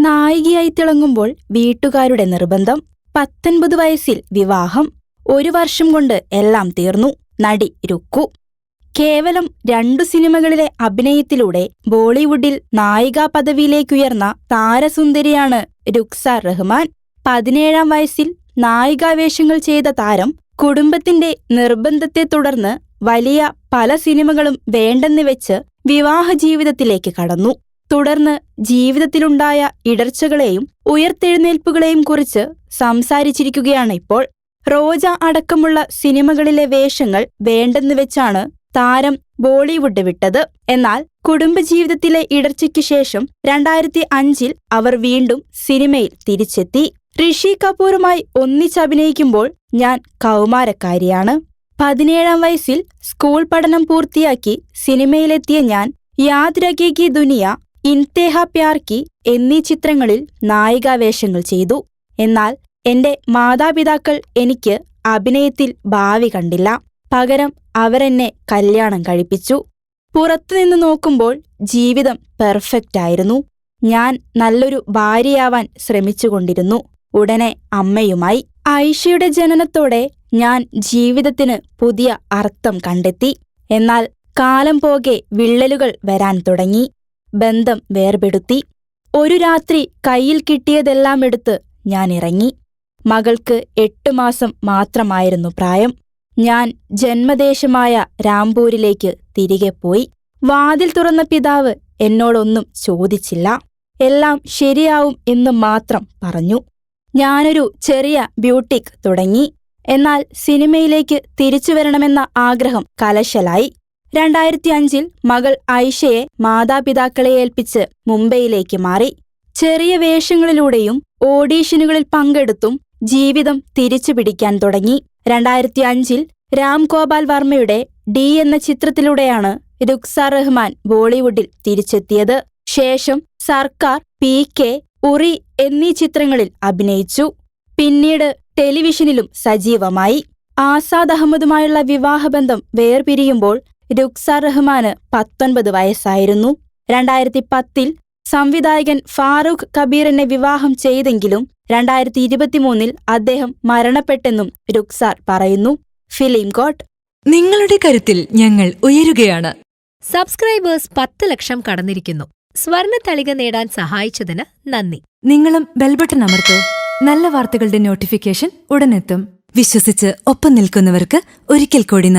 നായികയായി തിളങ്ങുമ്പോൾ വീട്ടുകാരുടെ നിർബന്ധം പത്തൊൻപത് വയസ്സിൽ വിവാഹം ഒരു വർഷം കൊണ്ട് എല്ലാം തീർന്നു. നടി രുക്കു. കേവലം രണ്ടു സിനിമകളിലെ അഭിനയത്തിലൂടെ ബോളിവുഡിൽ നായികാ പദവിയിലേക്കുയർന്ന താരസുന്ദരിയാണ് രുക്സാർ റഹ്മാൻ. പതിനേഴാം വയസ്സിൽ നായികാവേഷങ്ങൾ ചെയ്ത താരം കുടുംബത്തിന്റെ നിർബന്ധത്തെ തുടർന്ന് വലിയ പല സിനിമകളും വേണ്ടെന്ന് വെച്ച് വിവാഹ ജീവിതത്തിലേക്ക് കടന്നു. തുടർന്ന് ജീവിതത്തിലുണ്ടായ ഇടർച്ചകളെയും ഉയർത്തെഴുന്നേൽപ്പുകളെയും കുറിച്ച് സംസാരിച്ചിരിക്കുകയാണ് ഇപ്പോൾ. റോജ അടക്കമുള്ള സിനിമകളിലെ വേഷങ്ങൾ വേണ്ടെന്ന് വെച്ചാണ് താരം ബോളിവുഡ് വിട്ടത്. എന്നാൽ കുടുംബജീവിതത്തിലെ ഇടർച്ചയ്ക്ക് ശേഷം രണ്ടായിരത്തി അഞ്ചിൽ അവർ വീണ്ടും സിനിമയിൽ തിരിച്ചെത്തി. ഋഷി കപൂറുമായി ഒന്നിച്ചഭിനയിക്കുമ്പോൾ ഞാൻ കൗമാരക്കാരിയാണ്. പതിനേഴാം വയസ്സിൽ സ്കൂൾ പഠനം പൂർത്തിയാക്കി സിനിമയിലെത്തിയ ഞാൻ യാദ് രഗേഗി ദുനിയ ഇൻതേഹ പ്യാർ കി എന്നീ ചിത്രങ്ങളിൽ നായികാവേഷങ്ങൾ ചെയ്തു. എന്നാൽ എന്റെ മാതാപിതാക്കൾ എനിക്ക് അഭിനയത്തിൽ ഭാവി കണ്ടില്ല. പകരം അവരെന്നെ കല്യാണം കഴിപ്പിച്ചു. പുറത്തുനിന്ന് നോക്കുമ്പോൾ ജീവിതം പെർഫെക്റ്റ് ആയിരുന്നു. ഞാൻ നല്ലൊരു ഭാര്യയാവാൻ ശ്രമിച്ചുകൊണ്ടിരുന്നു. ഉടനെ അമ്മയുമായി. ഐഷയുടെ ജനനത്തോടെ ഞാൻ ജീവിതത്തിന് പുതിയ അർത്ഥം കണ്ടെത്തി. എന്നാൽ കാലം പോകെ വിള്ളലുകൾ വരാൻ തുടങ്ങി. ബന്ധം വേർപെടുത്തി. ഒരു രാത്രി കയ്യിൽ കിട്ടിയതെല്ലാം എടുത്ത് ഞാൻ ഇറങ്ങി. മകൾക്ക് എട്ടു മാസം മാത്രമായിരുന്നു പ്രായം. ഞാൻ ജന്മദേശമായ രാംപൂരിലേക്ക് തിരികെ പോയി. വാതിൽ തുറന്ന പിതാവ് എന്നോടൊന്നും ചോദിച്ചില്ല. എല്ലാം ശരിയാവും എന്ന് മാത്രം പറഞ്ഞു. ഞാനൊരു ചെറിയ ബ്യൂട്ടിക് തുടങ്ങി. എന്നാൽ സിനിമയിലേക്ക് തിരിച്ചു വരണമെന്ന ആഗ്രഹം കലശലായി. രണ്ടായിരത്തി അഞ്ചിൽ മകൾ ഐഷയെ മാതാപിതാക്കളെ ഏൽപ്പിച്ച് മുംബൈയിലേക്ക് മാറി. ചെറിയ വേഷങ്ങളിലൂടെയും ഓഡീഷനുകളിൽ പങ്കെടുത്തും ജീവിതം തിരിച്ചു പിടിക്കാൻ തുടങ്ങി. രണ്ടായിരത്തി അഞ്ചിൽ രാം ഗോപാൽ വർമ്മയുടെ ഡി എന്ന ചിത്രത്തിലൂടെയാണ് രുക്സാർ റഹ്മാൻ ബോളിവുഡിൽ തിരിച്ചെത്തിയത്. ശേഷം സർക്കാർ പി കെ ഉറി എന്നീ ചിത്രങ്ങളിൽ അഭിനയിച്ചു. പിന്നീട് ടെലിവിഷനിലും സജീവമായി. ആസാദ് അഹമ്മദുമായുള്ള വിവാഹബന്ധം വേർപിരിയുമ്പോൾ രുക്സാർ റഹ്മാന് പത്തൊൻപത് വയസ്സായിരുന്നു. രണ്ടായിരത്തി പത്തിൽ സംവിധായകൻ ഫാറൂഖ് കബീറിനെ വിവാഹം ചെയ്തെങ്കിലും രണ്ടായിരത്തി ഇരുപത്തിമൂന്നിൽ അദ്ദേഹം മരണപ്പെട്ടെന്നും രുക്സാർ പറയുന്നു. Film court. നിങ്ങളുടെ കരുത്തിൽ ഞങ്ങൾ ഉയരുകയാണ്. സബ്സ്ക്രൈബേഴ്സ് പത്ത് ലക്ഷം കടന്നിരിക്കുന്നു. സ്വർണ തളിക നേടാൻ സഹായിച്ചതിന് നന്ദി. നിങ്ങളും ബെൽബട്ടൺ അമർത്തോ. നല്ല വാർത്തകളുടെ നോട്ടിഫിക്കേഷൻ ഉടനെത്തും. വിശ്വസിച്ച് ഒപ്പം നിൽക്കുന്നവർക്ക് ഒരിക്കൽ കൂടി നന്ദി.